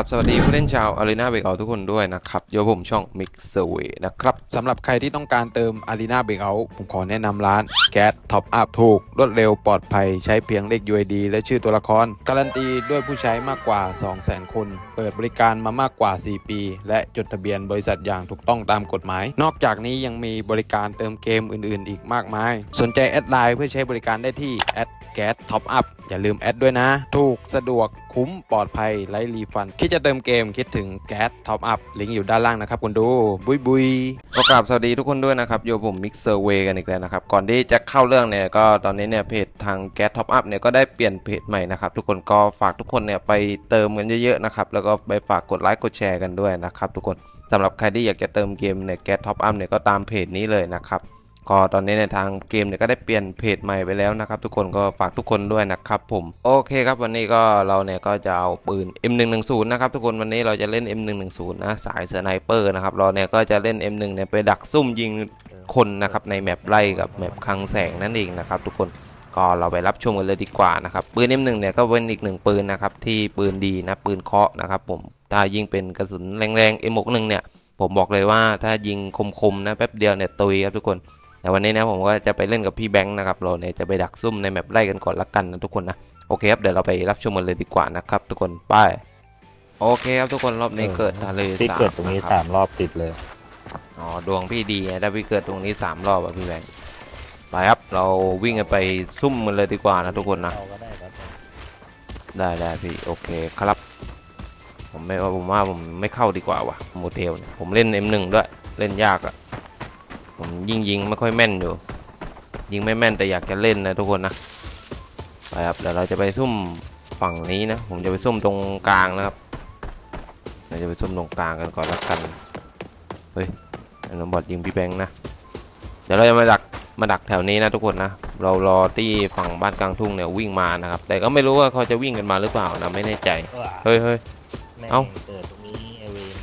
ครับสวัสดีผู้เล่นชาว Arena b r e a k o u t ทุกคนด้วยนะครับโยผมช่อง Mix Survey นะครับสำหรับใครที่ต้องการเติม Arena Breakout ผมขอแนะนำร้านแก๊สท็อปอัพถูก รวดเร็วปลอดภัยใช้เพียงเลข UID และชื่อตัวละคร การันตีด้วยผู้ใช้มากกว่า 200,000 คน เปิดบริการมามากกว่า 4 ปี และจดทะเบียนบริษัทอย่างถูกต้องตามกฎหมาย นอกจากนี้ยังมีบริการเติมเกมอื่น ๆ อีกมากมาย สนใจแอดไลน์เพื่อใช้บริการได้ที่แอด แก๊สท็อปอัพอย่าลืมแอดด้วยนะ ถูกสะดวกคุ้มปลอดภัยไร้รีฟัน คิดจะเติมเกมคิดถึงแก๊สท็อปอัพลิงก์อยู่ด้านล่างนะครับคุณดู บุยบุยก็กราบสวัสดีทุกคนด้วยนะครับโยผม Mix Survey กันอีกแล้วนะครับ ก่อนที่จะเข้าเรื่องเนี่ยก็ตอนนี้เนี่ยเพจทาง Gas Top Up เนี่ยก็ได้เปลี่ยนเพจใหม่นะครับ ทุกคนก็ฝากทุกคนเนี่ยไปเติมกันเยอะๆนะครับแล้วก็ไปฝากกดไลค์กดแชร์กันด้วยนะครับทุกคนสำหรับใครที่อยากจะเติมเกมเนี่ย Gas Top Up เนี่ยก็ตามเพจนี้เลยนะครับ ก็ตอนนี้ในทางเกมเนี่ยก็ได้เปลี่ยนเพจใหม่ไปแล้วนะครับ ทุกคนก็ฝากทุกคนด้วยนะครับผมโอเคครับวันนี้ก็เราเนี่ยก็จะเอาปืน M110 นะครับทุกคนวันนี้เราจะเล่น M110 นะสายสไนเปอร์นะครับเราเนี่ยก็จะเล่น M1 เนี่ยไปดักซุ่มยิงคนนะครับในแมปไล่กับแมปคลังแสงนั่นเองนะครับทุกคนก็เราไปรับชมกันเลยดีกว่านะครับปืน M1 เนี่ยก็เป็นอีกหนึ่งปืนนะครับที่ปืนดีนะปืนเคาะนะครับผมถ้ายิงเป็นกระสุนแรงๆ M61 เนี่ยผมบอกเลยว่าถ้ายิงคมๆนะแป๊บเดียวเนี่ยตุยครับทุกคน แต่วันนี้นะผมก็จะไปเล่นกับพี่แบงค์นะครับเราเนี่ยจะไปดักซุ่มในแมปไล่กันก่อนละกันนะทุกคนนะโอเคครับเดี๋ยวเราไปรับชมกันเลยดีกว่านะครับทุกคนไปโอเคครับทุกคนรอบนี้เกิดทะเลที่สาบเกิดตรงนี้ะคสาบมรอบติดเลย อ๋อดวงพี่ดีนะถ้าพี่เกิดตรงนี้สามรอบอะพี่แบงค์ไปครับเราวิ่งกันไปซุ่มกันเลยดีกว่านะทุกคนนะเอาก็ได้ครับได้ได้พี่โอเคครับ ผมไม่ว่าผมว่าผมไม่เข้าดีกว่าว่ะโมเทลเนี่ยผมเล่น M1 ด้วยเล่นยากอะ ผมยิงยิงไม่ค่อยแม่นอยู่ ยิงไม่แม่นแต่อยากจะเล่นนะทุกคนนะไปครับเดี๋ยวเราจะไปซุ่มฝั่งนี้นะ ผมจะไปซุ่มตรงกลางนะครับเราจะไปซุ่มตรงกลางกันก่อนละกันเฮ้ยไอ้น้องบอดยิงพี่แบงค์นะเดี๋ยวเราจะมาดักมาดักแถวนี้นะทุกคนนะเรารอที่ฝั่งบ้านกลางทุ่งเนี่ยวิ่งมานะครับ แต่ก็ไม่รู้ว่าเขาจะวิ่งกันมาหรือเปล่านะไม่แน่ใจเฮ้ยเฮ้ยแม่งเอ้าเกิดตรงนี้ไอเวน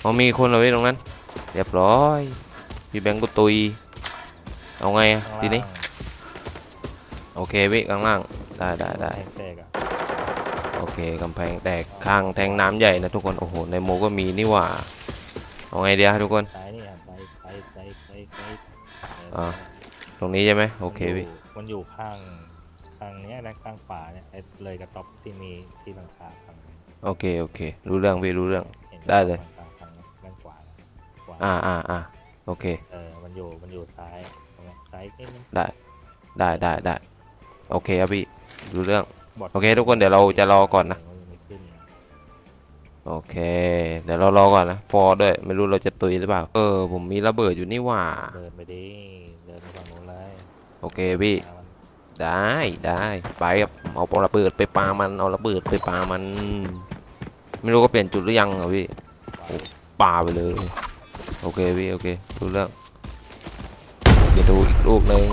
เขามีคนเอาไว้ตรงนั้น เรียบร้อย พี่แบงก์ก็ตุย เอาไงอะทีนี้ โอเคพี่ข้างล่าง ได้ได้ได้แทงแตกอะโอเคกำแพงแตกข้างแทงน้ำใหญ่นะทุกคน โอ้โห ในโมก็มีนี่หว่า เอาไงเดียวทุกคน ซ้ายนี่อะไปไปไปไปไปอ่า ตรงนี้ใช่ไหมโอเคพี่ มันอยู่ข้างข้างเนี้ยและข้างขวาเนี่ยไอ้เลยกระต๊อบที่มีที่หลังคาฝั่งนี้โอเคโอเค รู้เรื่องพี่รู้เรื่อง ห็นได้เลย หงคาฝั่งด้านขวาขวา อ่าอ่าอ่า โอเค เออ มันอยู่ มันอยู่ซ้ายตรงเนี้ยซ้ายนิดนึงได้ ได้ได้ได้โอเคครับพี่รู้เรื่องบดโอเคทุกคนเดี๋ยวเราจะรอก่อนนะ มัยังไม่ขึ้นโอเค เดี๋ยวเรารอก่อนนะ ฟอร์ด้วย ไม่รู้เราจะตุยหรือเปล่า เออ ผมมีระเบิดอยู่นี่หว่า เดินไปดิ เดินไปฝั่งนู้นเลยโอเคพี่ หามันได้ได้ไปครับเอาระเบิดไปปามันเอาระเบิดไปปามัน ไม่รู้ก็เปลี่ยนจุดหรือยังเหรอพี่ปาไปเลย โอเคพี่โอเคดูเรื่องเดี๋ยวดูอีกลูกหนึ่ง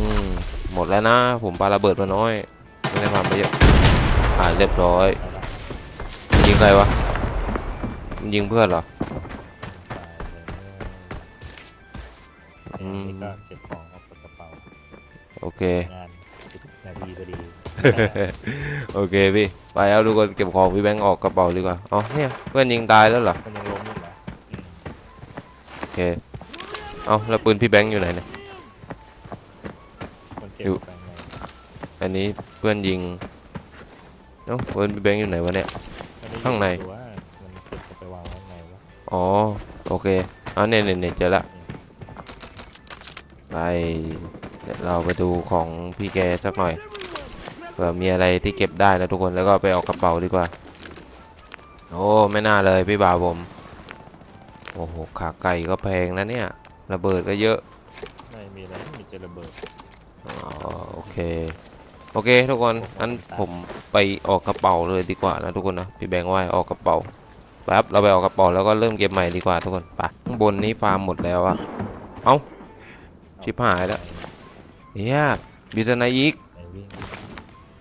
หมดแล้วนะ ผมปาระเบิดมาน้อย ไม่ได้ทำไปเยอะอ่าเรียบร้อยไปละยิงใครวะมันยิงเพื่อนเหรออืมนี่ก็เก็บของออกจากกระเป๋าโอเค งานสิบนาทีพอดีโอเคพี่ ไปเอาดูคนเก็บของพี่แบงค์ออกกระเป๋าดีกว่าอ๋อเนี่ยเพื่อนยิงตายแล้วเหรอ มันยัง เค เอาแล้วปืนพี่แบงค์อยู่ไหนเนี่ยคนเจ็บอยู่ ไปไหนอันนี้เพื่อนยิงเอ้าปืนพี่แบงค์อยู่ไหนวะเนี่ยไม่ได้อยู่ข้างในตัวมันเก็บเอาไปวางไว้ข้างในวะอ๋อโอเคเอาเนี่ยเนี่ยเนี่ยเจอละไปเดี๋ยวเราไปดูของพี่แกสักหน่อยเผื่อมีอะไรที่เก็บได้นะทุกคนแล้วก็ไปเออกกระเป๋าดีกว่า โอ้ไม่น่าเลยพี่บ่าวผม โอ้โหขาไก่ก็แพงนะเนี่ยระเบิดก็เยอะไม่มีอะไรมีเจระเบิดอ๋อโอเคโอเคทุกคนอันผมไปออกกระเป๋าเลยดีกว่านะทุกคนนะพี่แบงค์ว่าให้ออกกระเป๋าแป๊บเราไปออกกระเป๋าแล้วก็เริ่มเกมใหม่ดีกว่าทุกคนไปข้างบนนี้ฟาร์มหมดแล้วอะเอ้าชิบหายแล้วเฮียบิสนาอีกไหนวิ่ง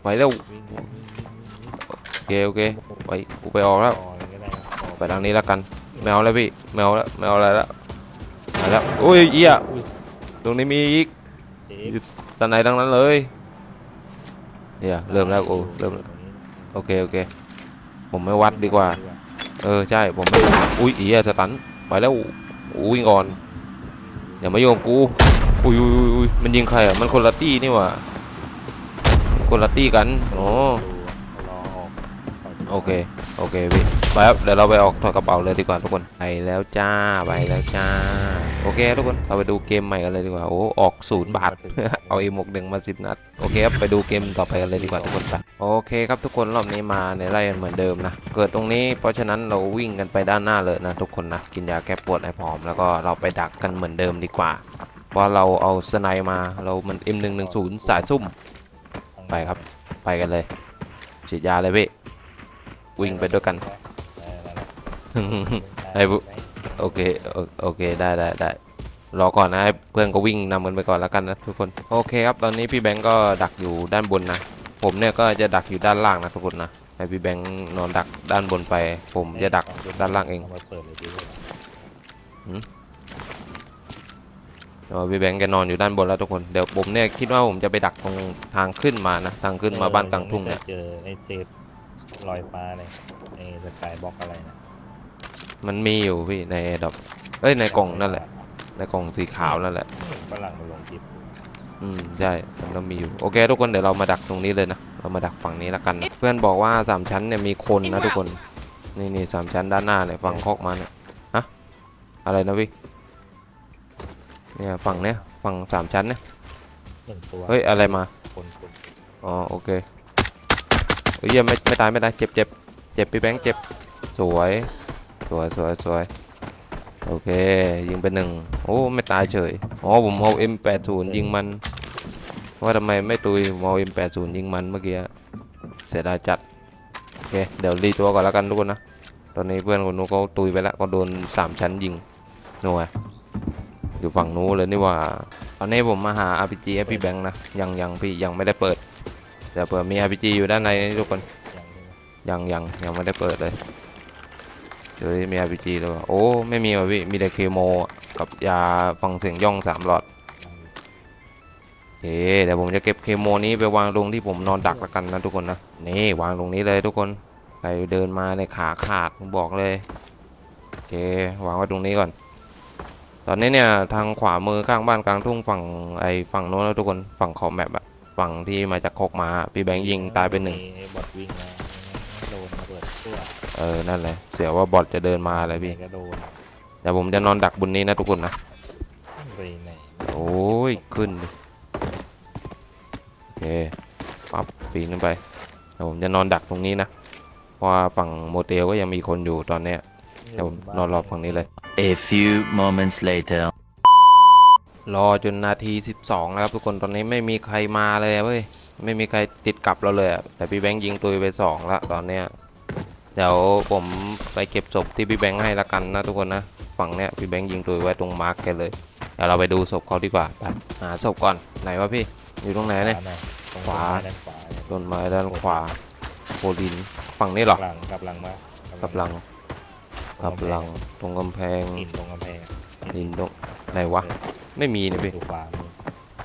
ไปแล้ววิ่งวิ่งวิ่งวิ่งวิ่งโอเคโอเคไปกูไปออกแล้วออกก็ได้นะออกไปทางนี้แล้วกัน แมวแล้วพี่แมวแล้วแมวอะไรแล้วมาแล้วอุ้ยเอี้ยตรงนี้มีอีกเจ๊อยู่ตอนไหนทั้งนั้นเลยเฮียเริ่มแล้วกูเริ่มแล้วตรงนี้โอเคโอเค ผมไม่วัดดีกว่า เออใช่ผมไม่อุ้ยอีอะสตันไปแล้วอู้วิ่งก่อนอย่ามาโยงกูอุ้ยอุ้ยอุ้ยอุ้ยมันยิงใครอะมันคนละตี้นี่หว่าคนละตี้กันอ๋อดูรอออกก่นจะโอเค โอเคพี่ ไปครับเดี๋ยวเราไปออกถอดกระเป๋าเลยดีกว่าทุกคนไปแล้วจ้าไปแล้วจ้า โอเคทุกคนเราไปดูเกมใหม่กันเลยดีกว่าโอ้ออกศูนย์บาทเอาเอหมกหนึ่งมาสิบนัดโอเคครับไปดูเกมต่อไปกันเลยดีกว่าทุกคนไปโอเคครับทุกคนรอบนี้มาในไร่กันเหมือนเดิมนะเกิดตรงนี้เพราะฉะนั้นเราวิ่งกันไปด้านหน้าเลยนะทุกคนนะกินยาแก้ปวดให้พร้อมแล้วก็เราไปดักกันเหมือนเดิมดีกว่าเพราะเราเอาสไนมาเรามัน M110 สายซุ่มไปครับ ไปกันเลยฉีดยาเลยพี่วิ่งไปด้วยกัน ไอ้บุ๊ โอเคโอโอเคได้ได้ได้รอก่อนนะให้เพื่อนก็วิ่งนำกันไปก่อนแล้วกันนะทุกคนโอเคครับตอนนี้พี่แบงก์ก็ดักอยู่ด้านบนนะ ผมเนี่ยก็จะดักอยู่ด้านล่างนะทุกคนนะให้พี่แบงก์นอนดักด้านบนไป ผมจะดักด้านล่างเองเอามาเปิดเลยดีกว่าเดี๋ยวพี่แบงก์แกนอนอยู่ด้านบนแล้วทุกคน เดี๋ยวผมเนี่ยคิดว่าผมจะไปดักตรงทางขึ้นมานะ ทางขึ้นมาบ้านกลางทุ่งเนี่ย เจอไอ้เจฟลอยฟ้าเลยไอ้สกายบล็อกอะไรนะ มันมีอยู่พี่ในดอกเอ้ยในกล่องนั่นแหละ ในกล่องสีขาวนั่นแหละ ฝรั่งมาลงจิบอืมใช่มันก็มีอยู่โอเค ทุกคนเดี๋ยวเรามาดักตรงนี้เลยนะเรามาดักฝั่งนี้ละกันนะเพื่อนบอกว่าสามชั้นเนี่ยมีคนนะทุกคนนี่นี่สามชั้นด้านหน้าเนี่ยฝั่งคอกมาเนี่ยฮะอะไรนะพี่เนี่ยฝั่งเนี้ยฝั่งสามชั้นเนี่ยหนึ่งตัวเฮ้ยอะไรมาคนคนอ๋อโอเคเฮ้ยเหี้ยังไม่ไม่ตายไม่ตายเจ็บเจ็บเจ็บพี่แบงค์เจ็บสวยส วยสวยสวยโอเค ยิงไปหนึ่งโอ้ไม่ตายเฉยอ๋อผมเอา M80 ยิงมันว่าทำไมไม่ตุยผมเอา M80 ยิงมันเมื่อกี้เสียดายจัดโอเคเดี๋ยวรีตัวก่อนแล้วกันทุกคนนะตอนนี้เพื่อนคนนู้นเขาตุยไปแล้วก็โดนสามชั้นยิงหน่วยอยู่ฝั่งนู้นเลยนี่ว่าตอนนี้ผมมาหา RPG ให้พี่แบงค์นะยังยังพี่ยังไม่ได้เปิดแต่เผื่อมี RPG อยู่ด้านในนี่ทุกคนยังยังยังไม่ได้เปิดเลย เดี๋ยวมี RPG แล้วโอ้ไม่มีว่ะพี่มีแต่เคโมกับยาฟังเสียงย่องสามหลอดโอเคเดี๋ยวผมจะเก็บเคโมนี้ไปวางลงที่ผมนอนดักแล้วกันนะทุกคนนะนี่วางตรงนี้เลยทุกคนใครเดินมาในขาขาดผมบอกเลยโอเควางไว้ตรงนี้ก่อน ตอนนี้เนี่ยทางขวามือข้างบ้านกลางทุ่งฝั่งไอ้ฝั่งโน้นนะทุกคนฝั่งขอบแมปอะฝั่งที่มาจากโคกมาพี่แบงค์ยิงตายไปหนึ่งบอดวิ่งมาโดนระเบิดตัว เออ นั่นแหละ เสียว่าบอทจะเดินมาอะไรพี่ไหนก็โดนเดี๋ยวผมจะนอนดักบนนี้นะทุกคนนะไปไหนโอ้ย ขึ้นดิโอเคปั๊บปีนขึ้นไปเดี๋ยวผมจะนอนดักตรงนี้นะ เพราะว่าฝั่งโมเตลก็ยังมีคนอยู่ตอนเนี้ยเดี๋ยวผมนอนรอฝั่งนี้เลย A few moments later. รอจนนาที 12แล้วครับทุกคนตอนนี้ไม่มีใครมาเลยเว้ย ไม่มีใครติดกลับเราเลยอะแต่พี่แบงค์ยิงตุยไปสองละตอนเนี้ย เดี๋ยวผมไปเก็บศพที่พี่แบงค์ให้ละกันนะทุกคนนะฝั่งเนี้ยพี่แบงค์ยิงตุยไว้ตรงมาร์กแกเลยเดี๋ยวเราไปดูศพเขาดีกว่าไปหาศพก่อนไหนวะพี่อยู่ตรงไหนเนี่ยตรงขวาด้านขวาเนี่ยต้นไม้ด้านขวาโคลินฝั่งนี้เหรอกลังกับหลังมากับหลังกับหลังตรงกำแพงหินตรงกำแพงหินตรงไหนวะไม่มีนี่พี่ดูขวามือ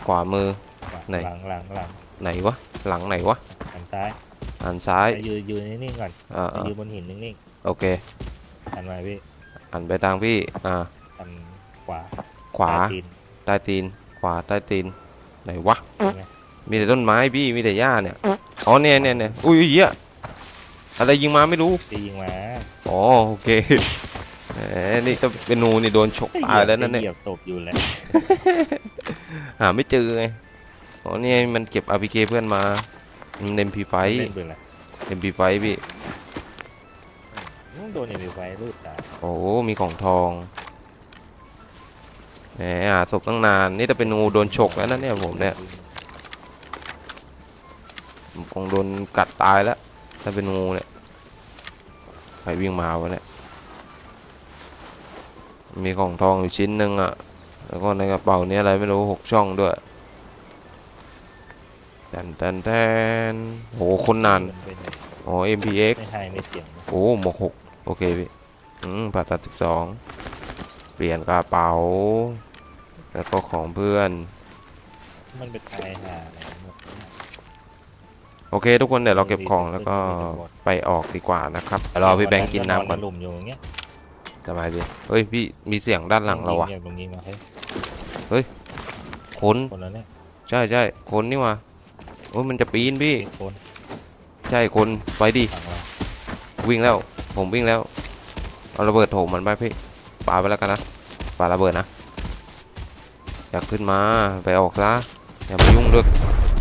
ขวามือขวาไหนหลังหลังหลังไหนวะหลังไหนวะหันซ้าย หันซ้ายยืนยืนนิ่งๆก่อนอ่าอ่ายืนบนหินนิ่งโอเค ๆหันมาพี่หันไปทางพี่ อ่า หันขวาขวา ใต้ตีน ใต้ตีน ขวา ใต้ตีน ไหนวะ ใช่ไหม มีแต่ต้นไม้พี่ มีแต่หญ้าเนี่ย อ๋อเนี่ยเนี่ยเนี่ยอุ้ยเหี้ยอะไรยิงมาไม่รู้ตียิงมาอ๋อโอเคแหมนี่ก็เป็นหนูนี่โดนฉกตายแล้วนั่นเนี่ย เหยียบตบอยู่แล้วหาไม่เจอไง อ๋อเนี่ยมันเก็บ RPK เพื่อนมามัน เอ็มพีไฟเล่นปืนอะไรเอ็มพีไฟพี่ โดนเอ็มไฟรูดตาโอ้โหมีของทอง แหมหาศพตั้งนาน นี่ถ้าเป็นงูโดนฉกแล้วนะเนี่ยผมเนี่ยผมคงโดนกัดตายแล้ว ถ้าเป็นงูเนี่ย ใครวิ่งมาวะเนี่ย มีของทองอยู่ชิ้นหนึ่งอะแล้วก็ในกระเป๋านี้อะไรไม่รู้หกช่องด้วย แตนแตนแตนโหคนนานเป็นไงอ๋อ MPX ไม่ให้ไม่เสียงโอ้หมวกหกโอเคพี่อืมผ่าตัดสิบสองเปลี่ยนกระเป๋า แล้วก็ของเพื่อน มันเป็นตายหาอะไรหมดเนี่ยโอเค ทุกคนเดี๋ยวเราเก็บของแล้วก็ไปออกดีกว่านะครับเดี๋ยวรอพี่แบงค์กินน้ำก่อนหลุมอยู่อย่างเงี้ยสบายดีเฮ้ยพี่มีเสียงด้านหลังเราวะยิงตรงยิงมาเฮ้ยคนคนแล้วเนี่ยใช่ใช่คนนี่วะ โอ้ยมันจะปีนพี่ คนใช่คนไปดิ ฝั่งเราวิ่งแล้ว ผมวิ่งแล้ว เอาระเบิดโถมมันไปพี่ปาไปแล้วกันนะปาระเบิดนะ อยากขึ้นมาไปออกซะ อย่ามายุ่งด้วย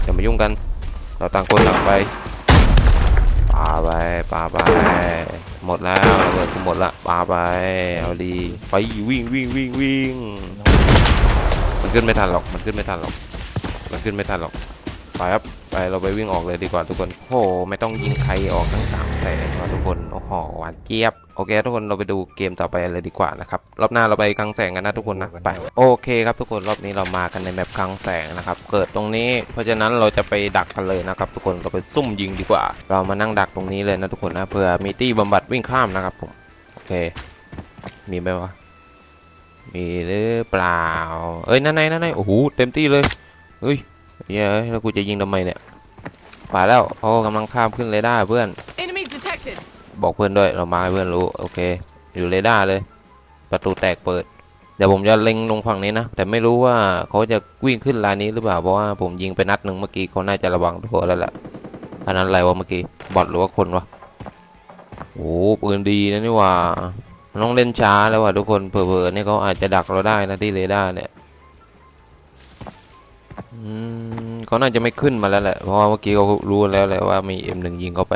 อย่ามายุ่งกัน เราต่างคนต่างไปปาไปปาไป หมดแล้วระเบิดกูหมดละปาไป เอาดี ไปวิ่งวิ่งวิ่งวิ่ง มันขึ้นไม่ทันหรอก มันขึ้นไม่ทันหรอก มันขึ้นไม่ทันหรอก ไปครับไปเราไปวิ่งออกเลยดีกว่าทุกคนโอ้โหไม่ต้องยิงใครออกทั้งสามแสนว่ะทุกคนโอ้โหหวานเจี๊ยบโอเคทุกคนเราไปดูเกมต่อไปเลยดีกว่านะครับรอบหน้าเราไปกลางแสงกันนะทุกคนนะไปโอเคครับทุกคนรอบนี้เรามากันในแมปกลางแสงนะครับเกิดตรงนี้ เพราะฉะนั้นเราจะไปดักกันเลยนะครับทุกคนเราไปซุ่มยิงดีกว่า เรามานั่งดักตรงนี้เลยนะทุกคนนะเผื่อมีตี้บำบัดวิ่งข้ามนะครับผมโอเค มีไหมวะมีหรือเปล่า เอ้ยนั่นไงนั่นไงโอ้โหเต็มที่เลยเฮ้ย เฮ้ยแล้วกูจะยิงทำไมเนี่ยป่าแล้วเขากำลังข้ามขึ้นเรดาร์เพื่อน Enemy detected. บอกเพื่อนด้วยเรามาให้เพื่อนรู้โอเค อยู่เรดาร์เลย ประตูแตกเปิดเดี๋ยวผมจะเล็งลงฝั่งนี้นะ แต่ไม่รู้ว่าเขาจะวิ่งขึ้นลายนี้หรือเปล่าเพราะว่าผมยิงไปนัดหนึ่งเมื่อกี้เขาน่าจะระวังตัวแล้วแหละอันนั้นอะไรวะเมื่อกี้บอทหรือว่าคนวะโอ้ปืนดีนะนี่หว่ามันต้องเล่นช้าแล้วว่ะทุกคนเผลอๆนี่เขาอาจจะดักเราได้นะที่เรดาร์เนี่ย อืมเขาน่าจะไม่ขึ้นมาแล้วแหละ เพราะว่าเมื่อกี้เขารู้แล้วแหละว่ามี M1 ยิงเข้าไป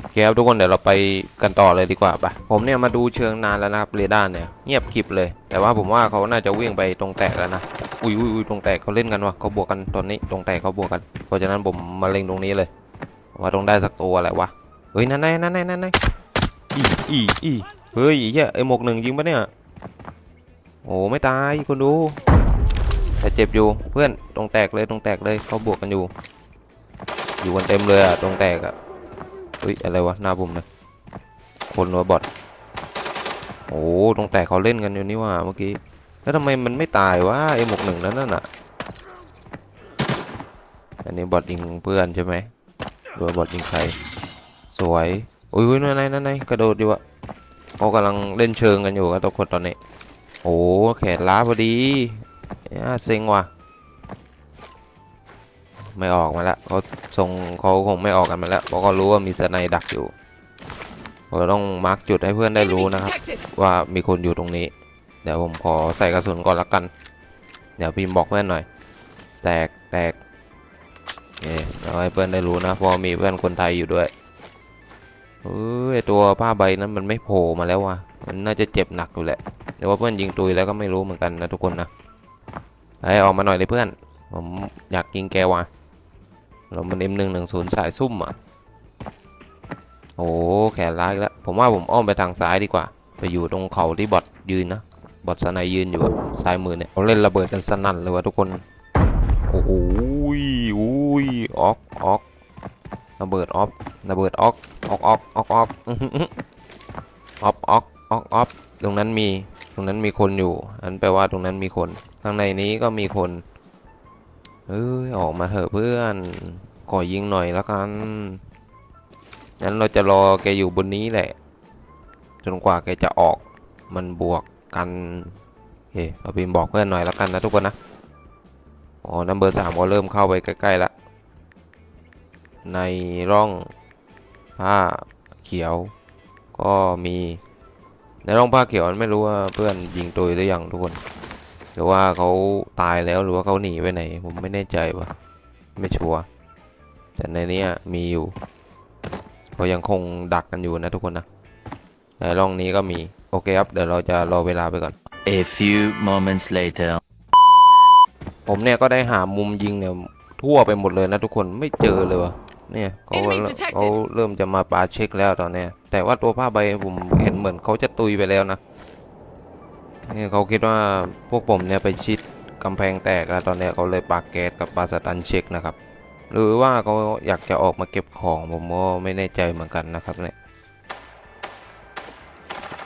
โอเคครับทุกคนเดี๋ยวเราไปกันต่อเลยดีกว่าปะผมเนี่ยมาดูเชิงนานแล้วนะครับเรดาร์เนี่ยเงียบคลิปเลย แต่ว่าผมว่าเขาน่าจะวิ่งไปตรงแตกแล้วนะอุ้ยอุ้ยอุ้ยตรงแตกเขาเล่นกันวะเขาบวกกันตอนนี้ตรงแตกเขาบวกกัน เพราะฉะนั้นผมมาเล็งตรงนี้เลย ว่าต้องได้สักตัวแหละวะเฮ้ยนั่นไงนั่นไงนั่นไงอีอีอีเฮ้ยเหี้ยไอหมกหนึ่งยิงปะเนี่ยโอ้ไม่ตายคุณดู แต่เจ็บอยู่เพื่อนตรงแตกเลยตรงแตกเลยเขาบวกกันอยู่ อยู่กันเต็มเลยอะตรงแตกอะเฮ้ยอะไรวะหน้าผมเลยคนหัวบอทโอ้ตรงแตกเขาเล่นกันอยู่นี่ว่าเมื่อกี้แล้วทำไมมันไม่ตายวะไอ้หมกหนึ่งนั่นน่ะอันนี้บอทยิงเพื่อนใช่ไหมหรือว่าบอทยิงใครสวยอุ้ยนั่นไงนั่นไงกระโดดอยู่อะเขากำลังเล่นเชิงกันอยู่กับทุกคนตอนนี้โอ้แขนล้าพอดี อ่าเซ็งว่ะ ไม่ออกมาแล้วเขาทรงเขาคงไม่ออกกันมาแล้วเพราะเขารู้ว่ามีสไนด์ดักอยู่เราต้องมาร์กจุดให้เพื่อนได้รู้นะครับ ว่ามีคนอยู่ตรงนี้ เดี๋ยวผมขอใส่กระสุนก่อนละกัน เดี๋ยวพิมพ์บอกเพื่อนหน่อย แตกแตกเอ๊เราให้เพื่อนได้รู้นะเพราะมีเพื่อนคนไทยอยู่ด้วยเอ้ยตัวผ้าใบนั้นมันไม่โผล่มาแล้วว่ะ มันน่าจะเจ็บหนักอยู่แหละเดี๋ยวว่าเพื่อนยิงตุยแล้วก็ไม่รู้เหมือนกันนะทุกคนนะ ไอ้ออกมาหน่อยเลยเพื่อน ผมอยากยิงแกว่ะเรามัน M หนึ่งหนึ่งศูนย์สายซุ่มอะ โอ้แขนร้ายแล้ว ผมว่าผมอ้อมไปทางซ้ายดีกว่า ไปอยู่ตรงเขาที่บอทยืนนะบอทสไนยืนอยู่ซ้ายมือเนี่ยเขาเล่นระเบิดกันสนั่นเลยวะทุกคน โอ้โหอุ้ยออกออกระเบิดออฟระเบิดออกออกออกออกออกอ๊อหือออกออก ออกออกตรงนั้นมีตรงนั้นมีคนอยู่อันแปลว่าตรงนั้นมีคน ข้างในนี้ก็มีคนเอ้ยออกมาเถอะเพื่อนขอยิงหน่อยแล้วกันงั้นเราจะรอแกอยู่บนนี้แหละ จนกว่าแกจะออกมันบวกกันเฮ้เราพิมพ์บอกเพื่อนหน่อยแล้วกันนะทุกคนนะอ๋อนัมเบอร์สามก็เริ่มเข้าไปใกล้ๆแล้วในร่องผ้าเขียวก็มี ในร่องผ้าเขียวมันไม่รู้ว่าเพื่อนยิงตัวหรือยังทุกคน หรือว่าเขาตายแล้วหรือว่าเขาหนีไปไหน ผมไม่แน่ใจว่ะไม่ชัวร์แต่ในเนี้ยมีอยู่เขายังคงดักกันอยู่นะทุกคนนะในร่องนี้ก็มีโอเคครับเดี๋ยวเราจะรอเวลาไปก่อน A few moments later. ผมเนี่ยก็ได้หามุมยิงเนี่ยทั่วไปหมดเลยนะทุกคนไม่เจอเลยวะเนี่ยเขา Enemy detected เขาเริ่มจะมาปาเช็คแล้วตอนเนี้ยแต่ว่าตัวผ้าใบผมเห็น เหมือนเขาจะตุยไปแล้วนะเนี่เขาคิดว่าพวกผมเนี่ยไปชิดกำแพงแตกแล้วตอนเนี้ยเขาเลยปากแก๊สกับปาสตันเช็คนะครับ หรือว่าเขาอยากจะออกมาเก็บของผมก็ไม่แน่ใจเหมือนกันนะครับเนี่ย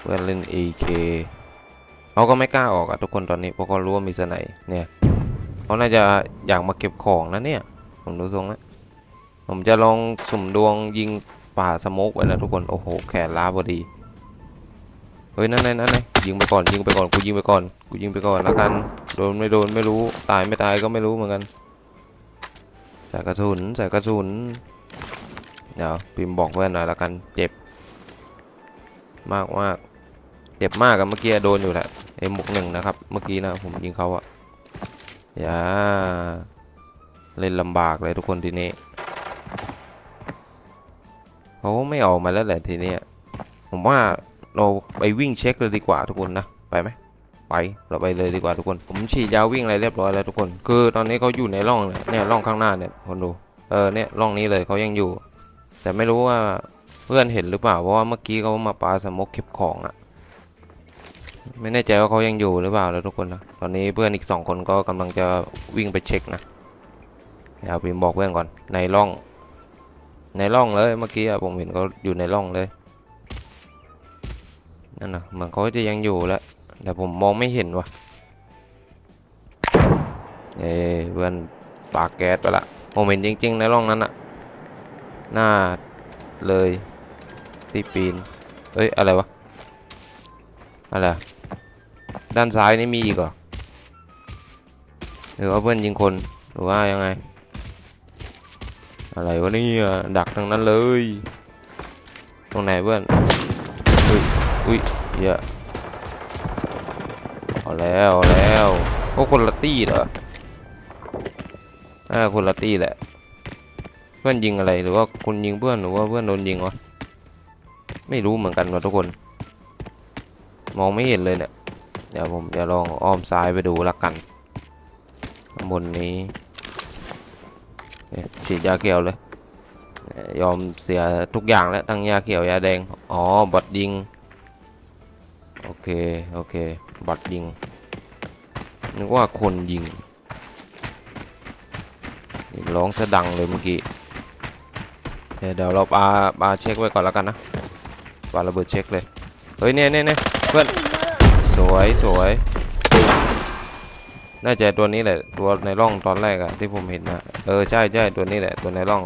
เพื่อนเล่น AK เขาก็ไม่กล้าออกอะทุกคนตอนนี้เพราะเขารู้ว่ามีสไนด์เนี่ยเขาน่าจะอยากมาเก็บของนะเนี่ยผมดูทรงแล้วผมจะลองสุ่มดวงยิงป่าสโมกไว้นะทุกคนโอ้โหแขนล้าพอดี เฮ้ยนั่นนั่นนั่นยิงไปก่อนยิงไปก่อนกูยิงไปก่อนกูยิงไปก่อนแล้วกันโดนไม่โดนไม่รู้ตายไม่ตายก็ไม่รู้เหมือนกันใส่กระสุนใส่กระสุนเดี๋ยวพิมพ์บอกเพื่อนหน่อยแล้วกันเจ็บ มากมากเจ็บมากกับเมื่อกี้โดนอยู่แหละเอ็มกหนึ่งนะครับเมื่อกี้นะผมยิงเขาอะอย่าเล่นลำบากเลยทุกคนทีนี้เขาไม่ออกมาแล้วแหละทีนี้ผมว่า เราไปวิ่งเช็คเลยดีกว่าทุกคนนะ ไปไหมไปเราไปเลยดีกว่าทุกคน ผมฉีดยาวิ่งอะไรเรียบร้อยแล้วทุกคน คือตอนนี้เขาอยู่ในร่องเนี่ยร่องข้างหน้าเนี่ยคนดู เออเนี่ยร่องนี้เลยเขายังอยู่ แต่ไม่รู้ว่าเพื่อนเห็นหรือเปล่าเพราะว่าเมื่อกี้เขามาปาสมกเก็บของอะไม่แน่ใจว่าเขายังอยู่หรือเปล่าแล้วทุกคนนะตอนนี้เพื่อนอีกสองคนก็กำลังจะวิ่งไปเช็คนะเดี๋ยวพิมบอกเพื่อนก่อนในร่อง ในร่องเลยเมื่อกี้ผมเห็นเขาอยู่ในร่องเลย นั่นนะเหมือนเขาจะยังอยู่แล้วแต่ผมมองไม่เห็นว่ะเอ้ยเพื่อนปากแก๊สไปละผมเห็นจริง ๆ ในร่องนั้นอะหน้าเลยที่ปีนเอ้ย อะไรวะ อะไร ด้านซ้ายนี่มีอีกเหรอหรือว่าเพื่อนยิงคนหรือว่ายังไง อะไรวะนี่ดักทั้งนั้นเลย ตรงไหนเพื่อน อุ้ยเยอะเอาแล้วเอาแล้วโอ้คนละตี้เหรออ่าคนละตี้แหละ เพื่อนยิงอะไรหรือว่าคุณยิงเพื่อนหรือว่าเพื่อนโดนยิงวะไม่รู้เหมือนกันว่ะทุกคน มองไม่เห็นเลยเนี่ยเดี๋ยวผมจะลองอ้อมซ้ายไปดูละกันบนนี้เนี่ยฉีดยาเขียวเลยอ่อยอมเสียทุกอย่างแล้วทั้งยาเขียวยาแดง อ๋อบอดยิง โอเค โอเค บอดยิง นึกว่าคนยิงร้องซะดังเลยเมื่อกี้เดี๋ยวเราปาปาเช็คไว้ก่อนแล้วกันนะปาระเบิดเช็คเลย เฮ้ยเนี่ยเนี่ยเนี่ยเพื่อน สวยสวย น่าจะตัวนี้แหละ ตัวในร่องตอนแรกอะที่ผมเห็นนะเออใช่ใช่ตัวนี้แหละ ตัวในร่อง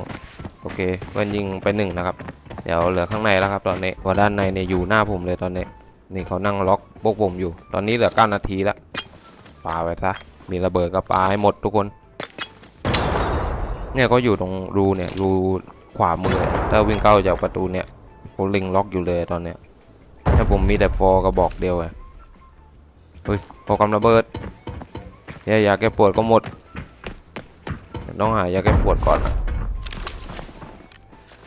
โอเคเพื่อนยิงไปหนึ่งนะครับ เดี๋ยวเหลือข้างในแล้วครับตอนนี้พราด้านในเนี่ยอยู่หน้าผมเลยตอนนี้ นี่เขานั่งล็อกพวกผมอยู่ ตอนนี้เหลือเก้านาทีแล้วปาไปซะ มีระเบิดก็ปาให้หมดทุกคน เนี่ยเขาอยู่ตรงรูเนี่ยรูขวามือเนี่ยถ้าวิ่งเข้าจากประตูเนี่ยเขาลิงล็อกอยู่เลยตอนเนี้ยถ้าผมมีแต่ฟอร์กระบอกเดียวอะเฮ้ยพอกำระเบิดยายาแก้ปวดก็หมด ต้องหายาแก้ปวดก่อน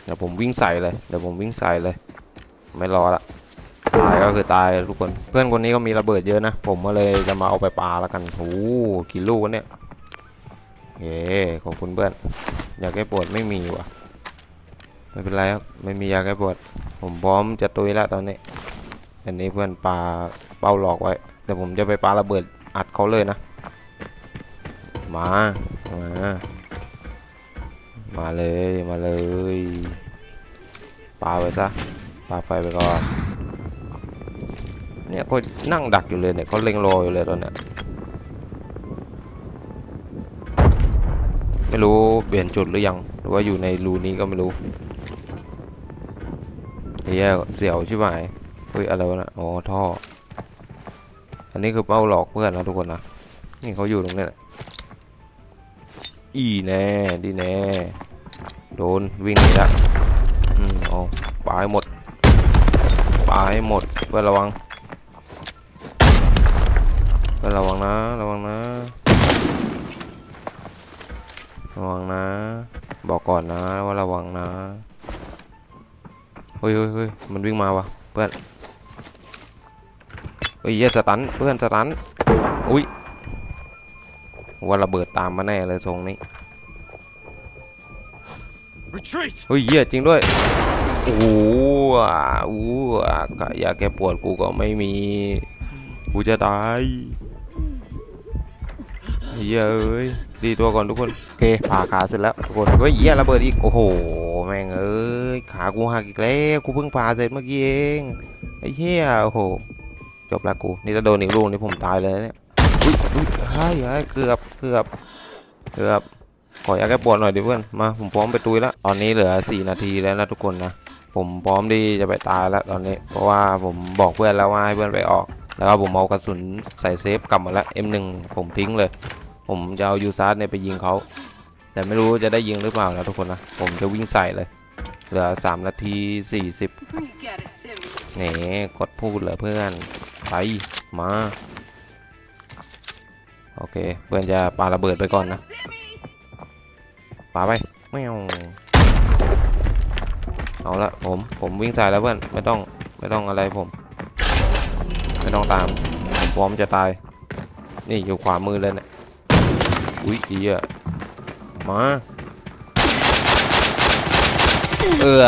เดี๋ยวผมวิ่งใส่เลย เดี๋ยวผมวิ่งใส่เลย ไม่รอละ ตายก็คือตายทุกคน เพื่อนคนนี้ก็มีระเบิดเยอะนะ ผมก็เลยจะมาเอาไปปาแล้วกันโอ้โหกี่ลูกวะเนี่ยเย้ขอบคุณเพื่อน อยากแก้ปวดไม่มีว่ะ ไม่เป็นไรครับไม่มียาแก้ปวด ผมพร้อมจะตุยแล้วตอนนี้ อันนี้เพื่อนปาเป้าหลอกไว้แต่ผมจะไปปาระเบิดอัดเขาเลยนะ มา มามาเลยมาเลยปาไปซะปาไฟไปก่อน เนี่ยก็นั่งดักอยู่เลยเนี่ยเขาเล็งรออยู่เลยตอนเนี้ยไม่รู้เปลี่ยนจุดหรือยัง หรือว่าอยู่ในรูนี้ก็ไม่รู้เฮียเสียวใช่ไหมเฮ้ยอะไรวะนะอ๋อท่อ อันนี้คือเป้าหลอกเพื่อนนะทุกคนนะ นี่เขาอยู่ตรงนี้แหละ อีแน่ดีแน่ โดนวิ่งหนีละอืมเอาปาให้หมดปาให้หมดเพื่อระวัง ระวังนะ ระวังนะ ระวังนะ บอกก่อนนะว่าระวังนะเฮ้ยเฮ้ยเฮ้ยมันวิ่งมาว่ะเพื่อนเฮ้ยเหี้ยสตันเพื่อนสตันอุ้ยว่าระเบิดตามมาแน่เลยทรงนี้ Retreat! เฮ้ยเหี้ยจริงด้วยโอ้โหอะอู้อะกะยาแก้ปวดกูก็ไม่มี กูจะตาย เหี้ยเอ้ยดีตัวก่อนทุกคนโอเคผ่าขาเสร็จแล้วทุกคนเฮ้ยเหี้ยระเบิดอีกโอ้โหแม่งเอ้ยขากูหักอีกแล้วกูเพิ่งผ่าเสร็จเมื่อกี้เองไอ้เหี้ยโอ้โหจบละกูนี่ถ้าโดนอีกลูกนี่ผมตายเลยนะเนี่ยอุ้ยอุ้ยเฮ้ยเฮ้ยเกือบเกือบเกือบขอยาแก้ปวดหน่อยดิเพื่อนมาผมพร้อมไปตุยแล้วตอนนี้เหลือ 4 นาทีแล้วนะทุกคนนะผมพร้อมที่จะไปตายแล้วตอนนี้ เพราะว่าผมบอกเพื่อนแล้วว่าให้เพื่อนไปออก แล้วก็ผมเอากระสุนใส่เซฟกลับมาแล้ว M1 ผมทิ้งเลย ผมจะเอายูซาร์เนี่ยไปยิงเขาแต่ไม่รู้จะได้ยิงหรือเปล่านะทุกคนนะ ผมจะวิ่งใส่เลย เหลือ 3 นาที 40 You got it, Timmy. แหนกดพูดเหรอเพื่อนไปมาโอเค เพื่อนจะปาระเบิดไปก่อนนะปาไปแมวเอาละผมผมวิ่งใส่แล้วเพื่อนไม่ต้องไม่ต้องอะไรผม ไม่ต้องตามพร้อมจะตาย นี่อยู่ขวามือเลยเนี่ยอุ้ยดีอะมาเออ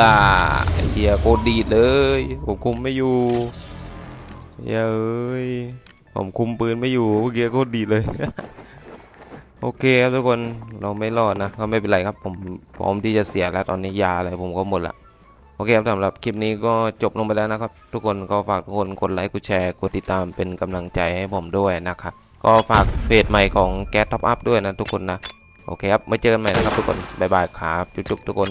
ไอเหี้ยโคตรดีดเลยผมคุมไม่อยู่เหี้ยเอ้ยผมคุมปืนไม่อยู่เมื่อกี้โคตรดีดเลย โอเคครับทุกคนเราไม่รอดนะก็ไม่เป็นไรครับ ผมพร้อมที่จะเสียแล้วตอนนี้ยาอะไรผมก็หมดละ โอเคครับสำหรับคลิปนี้ก็จบลงไปแล้วนะครับ ทุกคนก็ฝากทุกคนกดไลค์กดแชร์กดติดตามเป็นกำลังใจให้ผมด้วยนะครับ ก็ฝากเพจใหม่ของแก๊สท็อปอัพด้วยนะทุกคนนะ โอเคครับไม่เจอกันใหม่นะครับทุกคนบ๊ายบายครับจุ๊บๆทุกคน